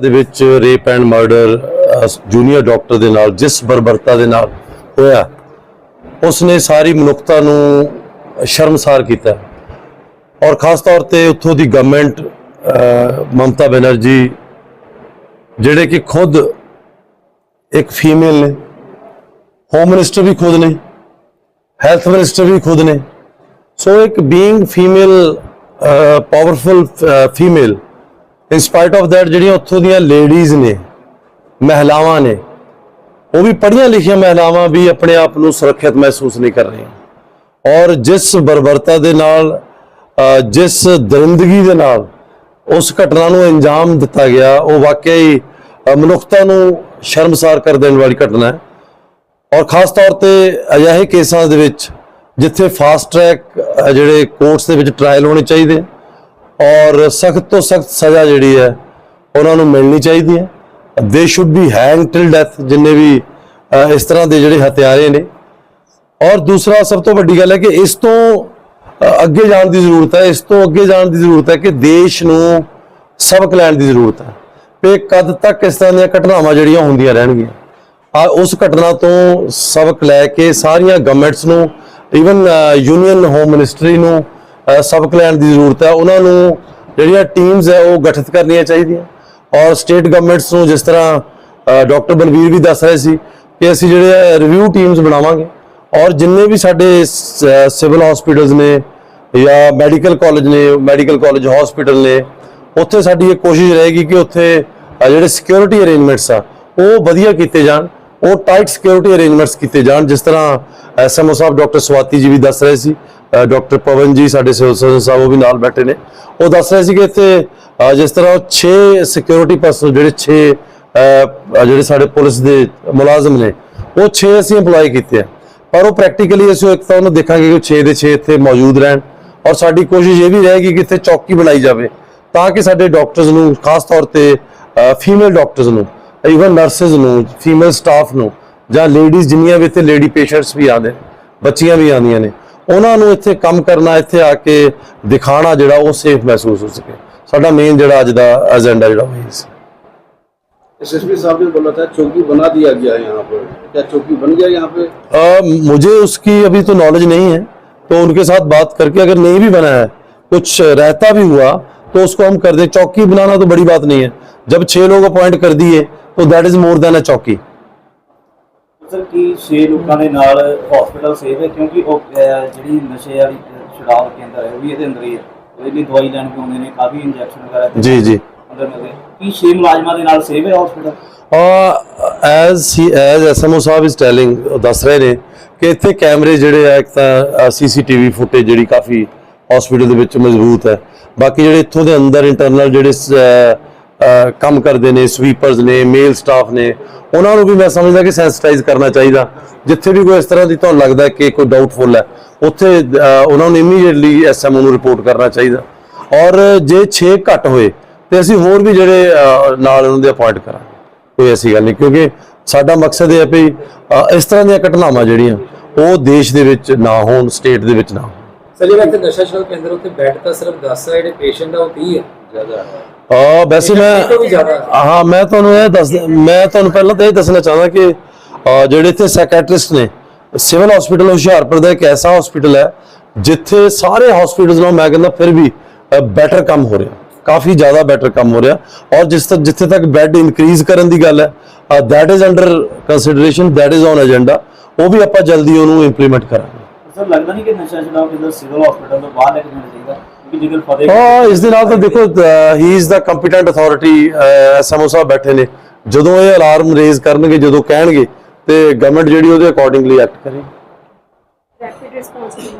ਦੇ ਵਿੱਚ rape and murder junior doctor ਦੇ ਨਾਲ, ਜਿਸ ਬਰਬਰਤਾ ਦੇ ਨਾਲ ਹੋਇਆ ਉਸ ਨੇ ਸਾਰੀ ਮਨੁੱਖਤਾ ਨੂੰ ਸ਼ਰਮਸਾਰ ਕੀਤਾ। ਔਰ ਖਾਸ ਤੌਰ ਤੇ ਉੱਥੋਂ ਦੀ ਗਵਰਨਮੈਂਟ ਮਮਤਾ ਬੈਨਰਜੀ, ਜਿਹੜੇ ਕਿ ਖੁਦ ਇੱਕ ਫੀਮੇਲ ਨੇ ਹੋਮ ਮਿਨਿਸਟਰ ਵੀ ਖੁਦ ਨੇ ਹੈਲਥ ਮਿਨਿਸਟਰ ਵੀ ਖੁਦ ਨੇ। ਸੋ ਇੱਕ being female powerful female in spite of that ਜਿਹੜੀਆਂ ਉੱਥੋਂ ਦੀਆਂ ਲੇਡੀਜ਼ ਨੇ, ਮਹਿਲਾਵਾਂ ਨੇ, ਉਹ ਵੀ ਪੜ੍ਹੀਆਂ ਲਿਖੀਆਂ ਮਹਿਲਾਵਾਂ ਵੀ ਆਪਣੇ ਆਪ ਨੂੰ ਸੁਰੱਖਿਅਤ ਮਹਿਸੂਸ ਨਹੀਂ ਕਰ ਰਹੀਆਂ। ਔਰ ਜਿਸ ਬਰਬਰਤਾ ਦੇ ਨਾਲ ਜਿਸ ਦਰਿੰਦਗੀ ਦੇ ਨਾਲ ਉਸ ਘਟਨਾ ਨੂੰ ਅੰਜਾਮ ਦਿੱਤਾ ਗਿਆ, ਉਹ ਵਾਕਿਆ ਹੀ ਮਨੁੱਖਤਾ ਨੂੰ ਸ਼ਰਮਸਾਰ ਕਰ ਦੇਣ ਵਾਲੀ ਘਟਨਾ ਹੈ। ਔਰ ਖਾਸ ਤੌਰ ਤੇ ਅਜਿਹੇ ਕੇਸਾਂ ਦੇ ਵਿੱਚ ਜਿੱਥੇ ਫਾਸਟ ਟਰੈਕ ਜਿਹੜੇ ਕੋਰਟਸ ਦੇ ਵਿੱਚ ਟ੍ਰਾਇਲ ਹੋਣੇ ਚਾਹੀਦੇ ਔਰ ਸਖਤ ਤੋਂ ਸਖਤ ਸਜ਼ਾ ਜਿਹੜੀ ਹੈ, ਉਹਨਾਂ ਨੂੰ ਮਿਲਣੀ ਚਾਹੀਦੀ ਹੈ। They should be hang till death ਜਿੰਨੇ ਵੀ ਇਸ ਤਰ੍ਹਾਂ ਦੇ ਜਿਹੜੇ ਹਥਿਆਰੇ ਨੇ। ਔਰ ਦੂਸਰਾ ਸਭ ਤੋਂ ਵੱਡੀ ਗੱਲ ਹੈ ਕਿ ਇਸ ਤੋਂ ਅੱਗੇ ਜਾਣ ਦੀ ਜ਼ਰੂਰਤ ਹੈ, ਇਸ ਤੋਂ ਅੱਗੇ ਜਾਣ ਦੀ ਜ਼ਰੂਰਤ ਹੈ ਕਿ ਦੇਸ਼ ਨੂੰ ਸਬਕ ਲੈਣ ਦੀ ਜ਼ਰੂਰਤ ਹੈ। ਕਿ ਕਦ ਤੱਕ ਇਸ ਤਰ੍ਹਾਂ ਦੀਆਂ ਘਟਨਾਵਾਂ ਜਿਹੜੀਆਂ ਹੁੰਦੀਆਂ ਰਹਿਣਗੀਆਂ। ਆ ਉਸ ਘਟਨਾ ਤੋਂ ਸਬਕ ਲੈ ਕੇ ਸਾਰੀਆਂ ਗਵਰਨਮੈਂਟਸ ਨੂੰ ਈਵਨ ਯੂਨੀਅਨ ਹੋਮ ਮਿਨਿਸਟਰੀ ਨੂੰ ਸਬਕ ਲੈਣ ਦੀ ਜ਼ਰੂਰਤ ਹੈ। ਉਹਨਾਂ ਨੂੰ ਜਿਹੜੀਆਂ ਟੀਮਸ ਹੈ ਉਹ ਗਠਿਤ ਕਰਨੀਆਂ ਚਾਹੀਦੀਆਂ। ਔਰ ਸਟੇਟ ਗਵਰਨਮੈਂਟਸ ਨੂੰ ਜਿਸ ਤਰ੍ਹਾਂ ਡਾਕਟਰ ਬਲਵੀਰ ਵੀ ਦੱਸ ਰਹੇ ਸੀ ਕਿ ਅਸੀਂ ਜਿਹੜੇ ਰਿਵਿਊ ਟੀਮਸ ਬਣਾਵਾਂਗੇ। ਔਰ ਜਿੰਨੇ ਵੀ ਸਾਡੇ ਸਿਵਲ ਹਸਪੀਟਲਸ ਨੇ ਜਾਂ ਮੈਡੀਕਲ ਕਾਲਜ ਨੇ ਮੈਡੀਕਲ ਕਾਲਜ ਹਸਪੀਟਲ ਨੇ, ਉੱਥੇ ਸਾਡੀ ਇਹ ਕੋਸ਼ਿਸ਼ ਰਹੇਗੀ ਕਿ ਉੱਥੇ ਜਿਹੜੇ ਸਿਕਿਉਰਿਟੀ ਅਰੇਂਜਮੈਂਟਸ ਆ, ਉਹ ਵਧੀਆ ਕੀਤੇ ਜਾਣ। ਉਹ ਟਾਈਟ ਸਿਕਿਉਰਿਟੀ ਅਰੇਂਜਮੈਂਟਸ ਕੀਤੇ ਜਾਣ, ਜਿਸ ਤਰ੍ਹਾਂ ਐਸਐਮਓ ਸਾਹਿਬ ਡਾਕਟਰ ਸਵਾਤੀ ਜੀ ਵੀ ਦੱਸ ਰਹੇ ਸੀ ਡਾਕਟਰ ਪਵਨ ਜੀ ਸਾਡੇ ਸਿਵਲ ਸਰਜਨ ਸਾਹਿਬ ਉਹ ਵੀ ਨਾਲ ਬੈਠੇ ਨੇ। ਉਹ ਦੱਸ ਰਹੇ ਸੀ ਕਿ ਇੱਥੇ ਜਿਸ ਤਰ੍ਹਾਂ 6 ਸਿਕਿਉਰਿਟੀ ਪਰਸਨ ਜਿਹੜੇ 6 ਜਿਹੜੇ ਸਾਡੇ ਪੁਲਿਸ ਦੇ ਮੁਲਾਜ਼ਮ ਨੇ, ਉਹ 6 ਅਸੀਂ EMPLOY ਕੀਤੇ ਆ। ਪਰ ਉਹ ਪ੍ਰੈਕਟੀਕਲੀ ਅਸੀਂ ਇੱਕ ਤਾਂ ਉਹਨੂੰ ਦੇਖਾਂਗੇ ਕਿ 6 ਦੇ 6 ਇੱਥੇ ਮੌਜੂਦ ਰਹਿਣ ਔਰ ਸਾਡੀ ਕੋਸ਼ਿਸ਼ ਇਹ ਵੀ ਰਹੇਗੀ ਕਿ ਇੱਥੇ ਚੌਕੀ ਬਣਾਈ ਜਾਵੇ ਤਾਂ ਕਿ ਸਾਡੇ ਡਾਕਟਰਸ ਨੂੰ, ਖਾਸ ਤੌਰ ਤੇ ਫੀਮੇਲ ਡਾਕਟਰਸ ਨੂੰ ਇਵਨ ਨਰਸਿਸ ਨੂੰ ਫੀਮੇਲ ਸਟਾਫ ਨੂੰ ਜਾਂ ਲੇਡੀਜ਼ ਜਿੰਨੀਆਂ ਵੀ ਇੱਥੇ ਲੇਡੀ ਪੇਸ਼ੈਂਟਸ ਵੀ ਆਉਂਦੇ ਨੇ, ਬੱਚੀਆਂ ਵੀ ਆਉਂਦੀਆਂ ਨੇ ਉਹਨਾਂ ਨੂੰ ਇੱਥੇ ਕੰਮ ਕਰਨਾ ਇੱਥੇ ਆ ਕੇ ਦਿਖਾਣਾ ਜਿਹੜਾ ਉਹ ਸੇਫ ਮਹਿਸੂਸ ਹੋ ਸਕੇ ਸਾਡਾ ਮੇਨ ਜਿਹੜਾ ਅੱਜ ਦਾ ਏਜੰਡਾ ਜਿਹੜਾ ਉਹ ਇਹ ਸੀ एसएसपी साहब ने बोला था चौकी बना दिया गया है यहाँ पर क्या चौकी बन गया यहाँ पे अ, मुझे उसकी अभी तो नॉलेज नहीं है तो उनके साथ बात करके अगर नहीं भी बना है कुछ रहता भी हुआ तो उसको हम कर दें चौकी बनाना तो बड़ी बात नहीं है जब छह लोग अपॉइंट कर दिए so that is more than a ਚੌਕੀ ਕੀ 6 ਲੋਕਾਂ ਦੇ ਨਾਲ ਹਸਪੀਟਲ ਸੇਫ ਹੈ? ਕਿਉਂਕਿ ਉਹ ਜਿਹੜੀ ਨਸ਼ੇ ਵਾਲੀ ਸ਼ਰਾਬ ਕੇਂਦਰ ਹੈ ਉਹ ਵੀ ਇਹਦੇ ਅੰਦਰ ਹੀ ਹੈ। ਉਹਦੇ ਲਈ ਦਵਾਈ ਲੈਣ ਵੀ ਨੇ। ਕਾਫੀ ਇੰਜੈਕਸ਼ਨ ਬਾਕੀ ਜਿਹੜੇ ਇੱਥੋਂ ਦੇ ਅੰਦਰ ਇੰਟਰਨਲ ਜਿਹੜੇ ਕੰਮ ਕਰਦੇ ਨੇ ਸਵੀਪਰਸ ਨੇ ਮੇਲ ਸਟਾਫ ਨੇ, ਉਹਨਾਂ ਨੂੰ ਵੀ ਮੈਂ ਸਮਝਦਾ ਕਿ ਸੈਂਸਿਟਾਈਜ਼ ਕਰਨਾ ਚਾਹੀਦਾ। ਜਿੱਥੇ ਵੀ ਕੋਈ ਇਸ ਤਰ੍ਹਾਂ ਦੀ ਤੁਹਾਨੂੰ ਲੱਗਦਾ ਕਿ ਕੋਈ ਡਾਊਟਫੁਲ ਹੈ, ਉੱਥੇ ਉਹਨਾਂ ਨੂੰ ਇਮੀਡੀਏਟਲੀ ਐਸਐਮਓ ਨੂੰ ਰਿਪੋਰਟ ਕਰਨਾ ਚਾਹੀਦਾ। ਔਰ ਜੇ 6 ਘੱਟ ਹੋਏ, ਤੇ ਅਸੀਂ ਹੋਰ ਵੀ ਜਿਹੜੇ ਨਾਲ ਉਹਨਾਂ ਦੇ ਅਪਾਇੰਟ ਕਰਾਂਗੇ। ਕੋਈ ਐਸੀ ਗੱਲ ਨਹੀਂ, ਕਿਉਂਕਿ ਸਾਡਾ ਮਕਸਦ ਇਹ ਹੈ ਵੀ ਇਸ ਤਰ੍ਹਾਂ ਦੀਆਂ ਘਟਨਾਵਾਂ ਜਿਹੜੀਆਂ, ਉਹ ਦੇਸ਼ ਦੇ ਵਿੱਚ ਨਾ ਹੋਣ ਸਟੇਟ ਦੇ ਵਿੱਚ ਨਾ ਹੋਣ। ਸਲੀਮ ਇੱਕ ਨਸ਼ਾ ਛੋੜ ਕੇਂਦਰ ਉੱਤੇ ਬੈੱਡ ਤਾਂ ਸਿਰਫ 10 ਜਿਹੜੇ ਪੇਸ਼ੈਂਟ ਆ, ਉਹ 30 ਹੈ ਜ਼ਿਆਦਾ। ਆ ਵੈਸੇ ਮੈਂ ਹੈ। ਮੈਂ ਤੁਹਾਨੂੰ ਇਹ ਦੱਸ ਮੈਂ ਤੁਹਾਨੂੰ ਪਹਿਲਾਂ ਤਾਂ ਇਹ ਦੱਸਣਾ ਚਾਹੁੰਦਾ ਕਿ ਜਿਹੜੇ ਇੱਥੇ ਸਾਈਕੈਟ੍ਰਿਸਟ ਨੇ ਸਿਵਲ ਹਸਪੀਟਲ ਹੁਸ਼ਿਆਰਪੁਰ ਦਾ ਇੱਕ ਐਸਾ ਹਸਪੀਟਲ ਹੈ ਜਿੱਥੇ ਸਾਰੇ ਹਸਪੀਟਲਸ ਨਾਲੋਂ ਮੈਂ ਕਹਿੰਦਾ ਫਿਰ ਵੀ ਬੈਟਰ ਕੰਮ ਹੋ ਰਿਹਾ। ਕਾਫੀ ਜ਼ਿਆਦਾ ਬੈਟਰ ਕੰਮ ਹੋ ਰਿਹਾ। ਔਰ ਜਿਸ ਤੱਕ ਜਿੱਥੇ ਤੱਕ ਬੈੱਡ ਇਨਕਰੀਜ਼ ਕਰਨ ਦੀ ਗੱਲ ਹੈ that is under consideration that is on agenda ਉਹ ਵੀ ਆਪਾਂ ਜਲਦੀ ਉਹਨੂੰ ਇੰਪਲੀਮੈਂਟ ਕਰਾਂਗੇ। ਸਰ ਲੱਗਦਾ ਨਹੀਂ ਕਿ ਨਸ਼ਾ ਛਡਾਓ ਕਿਦਰ ਸਿਵਲ ਹਸਪੀਟਲ ਤੋਂ ਬਾਹਰ ਲੈ ਕੇ ਜਾਣਾ ਚਾਹੀਦਾ? ਫਤਿਹ ਹਾਂ ਇਸ ਦੇ ਨਾਲ ਤਾਂ ਦੇਖੋ he is the competent authority SMO ਸਾਹਿਬ ਬੈਠੇ ਨੇ। ਜਦੋਂ ਇਹ ਅਲਾਰਮ ਰੇਜ਼ ਕਰਨਗੇ ਜਦੋਂ ਕਹਿਣਗੇ ਤੇ ਗਵਰਨਮੈਂਟ ਜਿਹੜੀ ਉਹਦੇ ਅਕੋਰਡਿੰਗਲੀ ਐਕਟ ਕਰੇ। Rapid response team